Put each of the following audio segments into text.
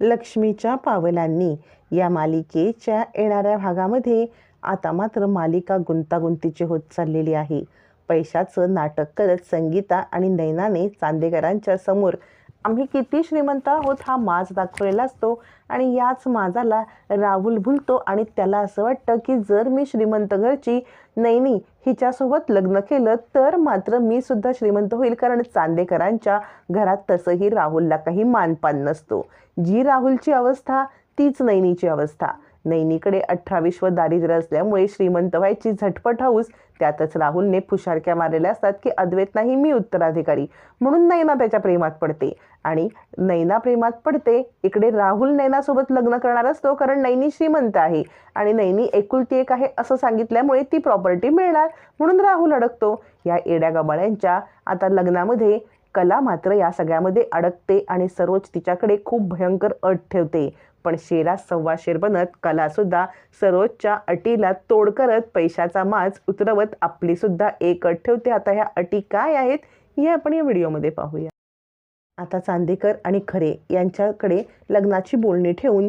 लक्ष्मीच्या पावलांनी या मालिकेच्या येणाऱ्या भागामध्ये आता मात्र मालिका गुंतागुंतीची होत चाललेली आहे. पैशाचं नाटक करत संगीता आणि नैनाने चांदेकरांच्या समोर आम्ही किती श्रीमंत आहोत हा माज दाखवलेला असतो आणि याच माजाला राहुल भुलतो आणि त्याला असं वाटतं की जर मी श्रीमंत घरची नैनी हिच्यासोबत लग्न केलं तर मात्र मी सुद्धा श्रीमंत होईल. कारण चांदेकरांच्या घरात तसंही राहुलला काही मानपान नसतो. जी राहुलची अवस्था तीच नैनीची अवस्था. नैनीकडे अठरा विश्व दारिद्र्य असल्यामुळे श्रीमंत व्हायची झटपट हाऊस त्यातच राहुलने फुशारक्या मारलेल्या असतात की अद्वैत नाही मी उत्तराधिकारी म्हणून नैना त्याच्या प्रेमात पडते. आणि नैना प्रेमात पडते इकडे राहुल नैनासोबत लग्न करणार असतो कारण नैनी श्रीमंत आहे. आणि नैनी एकुलती एक आहे असं सांगितल्यामुळे ती प्रॉपर्टी मिळणार म्हणून राहुल अडकतो. या येड्या गबाळ्यांच्या आता लग्नामध्ये कला मात्र या सगळ्यामध्ये अडकते आणि सरोज तिच्याकडे खूप भयंकर अट ठेवते. पण शेरा सव्वा शेर बनत कलासुद्धा सरोजच्या अटीला तोड करत पैशाचा माज उतरवत आपलीसुद्धा एकट एक अट ठेवते. आता ह्या अटी काय आहेत हे आपण या व्हिडिओमध्ये पाहूया. आता चांदेकर आणि खरे यांच्याकडे लग्नाची बोलणी ठेवून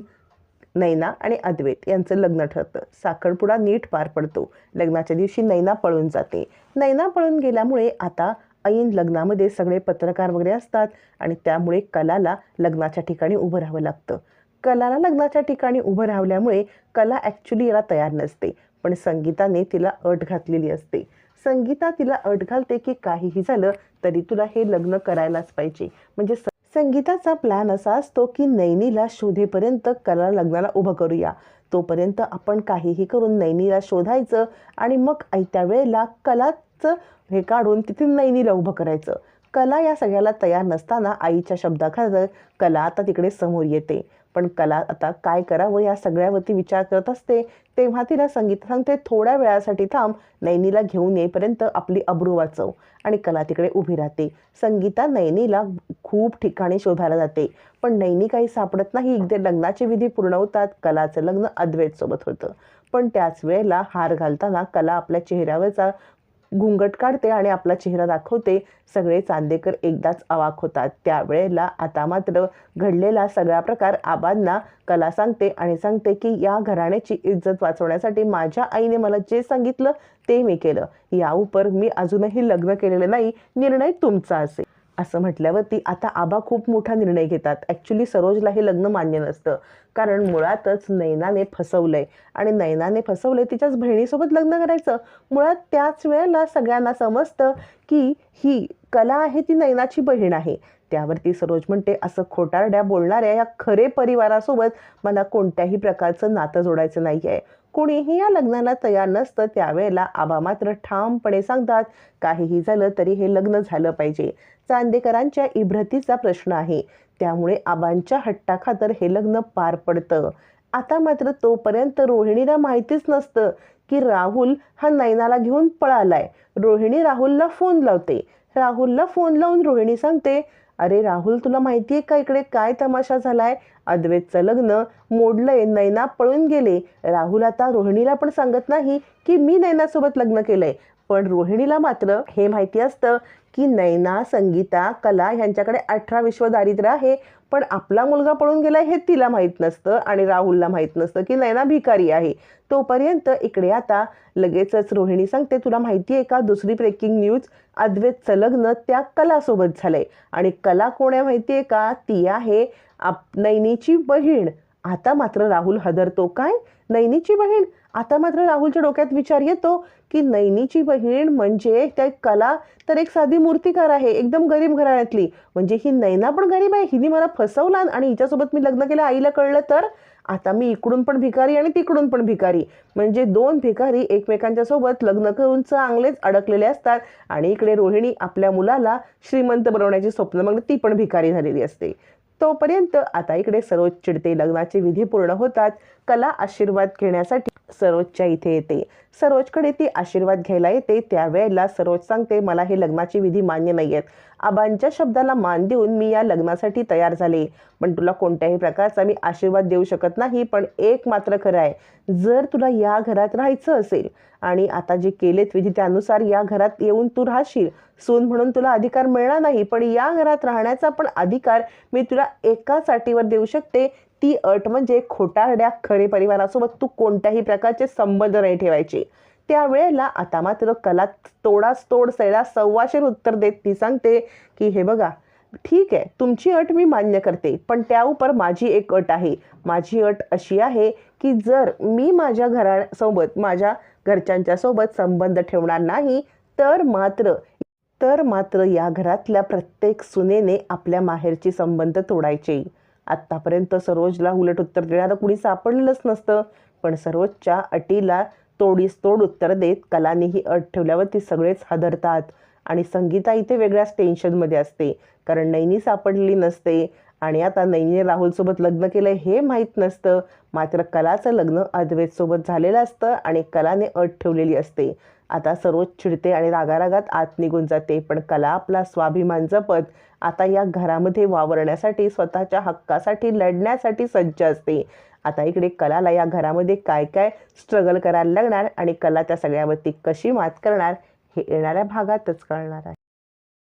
नैना आणि अद्वैत यांचं लग्न ठरतं. साखरपुडा नीट पार पडतो. लग्नाच्या दिवशी नैना पळून जाते. नैना पळून गेल्यामुळे आता ऐन लग्नामध्ये सगळे पत्रकार वगैरे असतात आणि त्यामुळे कलाला लग्नाच्या ठिकाणी उभं राहावं लागतं. कलाला लग्नाच्या ठिकाणी उभं राहिल्यामुळे कला ॲक्च्युली याला तयार नसते. पण संगीताने तिला अट घातलेली असते. संगीता तिला अट घालते की काहीही झालं तरी तुला हे लग्न करायलाच पाहिजे. म्हणजे संगीताचा प्लॅन असा असतो की नैनीला शोधेपर्यंत कला लग्नाला उभं करूया. तोपर्यंत आपण काहीही करून नैनीला शोधायचं आणि मग आयत्या वेळेला कलाचं हे काढून तिथे नैनीला उभं करायचं. कला या सगळ्याला तयार नसताना आईच्या शब्दाखातर कला आता तिकडे समोर येते. पण कला आता काय करावं या सगळ्यावरती विचार करत असते तेव्हा तिला संगीत सांगते थोड्या वेळासाठी थांब नैनीला घेऊन येईपर्यंत आपली अब्रू वाचव. आणि कला तिकडे उभी राहते. संगीता नैनीला खूप ठिकाणी शोधायला जाते. पण नैनी काही सापडत नाही एकदा लग्नाचे विधी पूर्ण होतात कलाचं लग्न अद्वैतसोबत होतं. पण त्याच वेळेला हार घालताना कला आपल्या चेहऱ्यावरचा घुंगट काढते आणि आपला चेहरा दाखवते. सगळे चांदेकर एकदाच अवाक होतात. त्यावेळेला आता मात्र घडलेला सगळा प्रकार आबांना कला सांगते आणि सांगते की या घराण्याची इज्जत वाचवण्यासाठी माझ्या आईने मला जे सांगितलं ते मी केलं. या उपर मी अजूनही लग्न केलेलं नाही. निर्णय तुमचा असेल. असं म्हटल्यावर ती आता आबा खूप मोठा निर्णय घेतात. ॲक्च्युली सरोजला हे लग्न मान्य नसतं. कारण मुळातच नैनाने फसवलंय. आणि नैनाने फसवलंय तिच्याच बहिणीसोबत लग्न करायचं. मुळात त्याच वेळेला सगळ्यांना समजतं की ही कला आहे ती नैनाची बहीण आहे. त्यावरती सरोज म्हणते असं खोटारड्या बोलणाऱ्या या खरे परिवारासोबत मला कोणत्याही प्रकारचं नातं जोडायचं नाही आहे कोणीही या लग्नाला तयार नसतं त्यावेळेला आबा मात्र ठामपणे सांगतात काहीही झालं तरी हे लग्न झालं पाहिजे. चांदेकरांच्या इब्रतीचा प्रश्न आहे. त्यामुळे आबांच्या हट्टाखातर हे लग्न पार पडतं. आता मात्र तोपर्यंत रोहिणीला माहितीच नसतं की राहुल हा नैनाला घेऊन पळालाय. रोहिणी राहुलला फोन लावते. राहुलला फोन लावून रोहिणी सांगते अरे राहुल तुला माहिती आहे का इकडे काय तमाशा झालाय? अद्वैतचं लग्न मोडलंय नैना पळून गेले. राहुल आता रोहिणीला पण सांगत नाही की मी नैनासोबत लग्न केलंय. पण रोहिणीला मात्र हे माहिती असतं की नैना संगीता कला ह्यांच्याकडे अठरा विश्व दारिद्र्य आहे पण आपला मुलगा पळून गेला हे तिला माहीत नसतं आणि राहुलला माहीत नसतं की नैना भिकारी आहे. तोपर्यंत इकडे आता लगेचच रोहिणी सांगते तुला माहिती आहे का दुसरी ब्रेकिंग न्यूज अद्वैतचं लग्न त्या कलासोबत झालंय. आणि कला कोण आहे माहिती आहे का? ती आहे आप नैनीची बहीण. आता मात्र राहुल हदरतो काय? नैनीची बहीण. आता मात्र राहुलच्या डोक्यात विचार येतो की नैनीची बहीण म्हणजे त्या कला? तर एक साधी मूर्तिकार आहे एकदम गरीब घराण्यातली. म्हणजे ही नैना पण गरीब आहे हिने मला फसवला आणि हिच्यासोबत मी लग्न केलं आईला कळलं तर? आता मी इकडून पण भिकारी आणि तिकडून पण भिकारी. म्हणजे दोन भिकारी एकमेकांच्या सोबत लग्न करून चांगलेच अडकलेले असतात आणि इकडे रोहिणी आपल्या मुलाला श्रीमंत बनवण्याची स्वप्न मग ती पण भिकारी झालेली असते. तोपर्यंत आता इकडे सरोज चिडते. लग्नाचे विधी पूर्ण होतात. कला आशीर्वाद घेण्यासाठी सरोजच्या इथे येते. सरोजकडे ती आशीर्वाद घ्यायला येते. त्यावेळेला सरोज सांगते मला हे लग्नाची विधी मान्य नाही आहेत आबांच्या शब्दाला मान देऊन मी या लग्नासाठी तयार झाले. पण तुला कोणत्याही प्रकारचा मी आशीर्वाद देऊ शकत नाही पण एक मात्र खरं आहे. जर तुला या घरात राहायचं असेल आणि आता जे केलेत विधी त्यानुसार या घरात येऊन तू राहशील सून म्हणून तुला अधिकार मिळणार नाही पण या घरात राहण्याचा पण अधिकार मी तुला एकाच अटीवर देऊ शकते. ती अट म्हणजे खोटारड्या खरे परिवारासोबत तू कोणत्याही प्रकारचे संबंध नाही ठेवायचे. त्यावेळेला आता मात्र कला तोडास तोड सैला सव्वाशेर उत्तर देत ती सांगते की हे बघा ठीक आहे तुमची अट मी मान्य करते पण त्याउपर माझी एक अट आहे. माझी अट अशी आहे की जर मी माझ्या घरासोबत माझ्या घरच्यांच्या सोबत संबंध ठेवणार नाही तर मात्र तर मात्र या घरातल्या प्रत्येक सुनेने आपल्या माहेरची संबंध तोडायचे. आत्तापर्यंत सरोजला उलट उत्तर देणारं कुणी सापडलेलंच नसतं पण सरोजच्या अटीला तोडीस तोड उत्तर देत कलाने ही अट ठेवल्यावर ती सगळेच हादरतात. आणि संगीता इथे वेगळ्याच टेन्शनमध्ये असते. कारण नैनी सापडलेली नसते. आणि आता नैनीने राहुलसोबत लग्न केलं हे माहीत नसतं. मात्र कलाचं लग्न अद्वैतसोबत झालेलं असतं आणि कलाने अट ठेवलेली असते. आता सरोज चिडते आणि रागारागात आत निघून जाते. पण कला आपला स्वाभिमान जपत आता या घरामध्ये वावरण्यासाठी स्वतःच्या हक्कासाठी लढण्यासाठी सज्ज असते. आता इकडे कलाला या घरामध्ये काय काय स्ट्रगल करायला लागणार आणि कला त्या सगळ्यावरती कशी मात करणार हे येणाऱ्या भागातच कळणार आहे.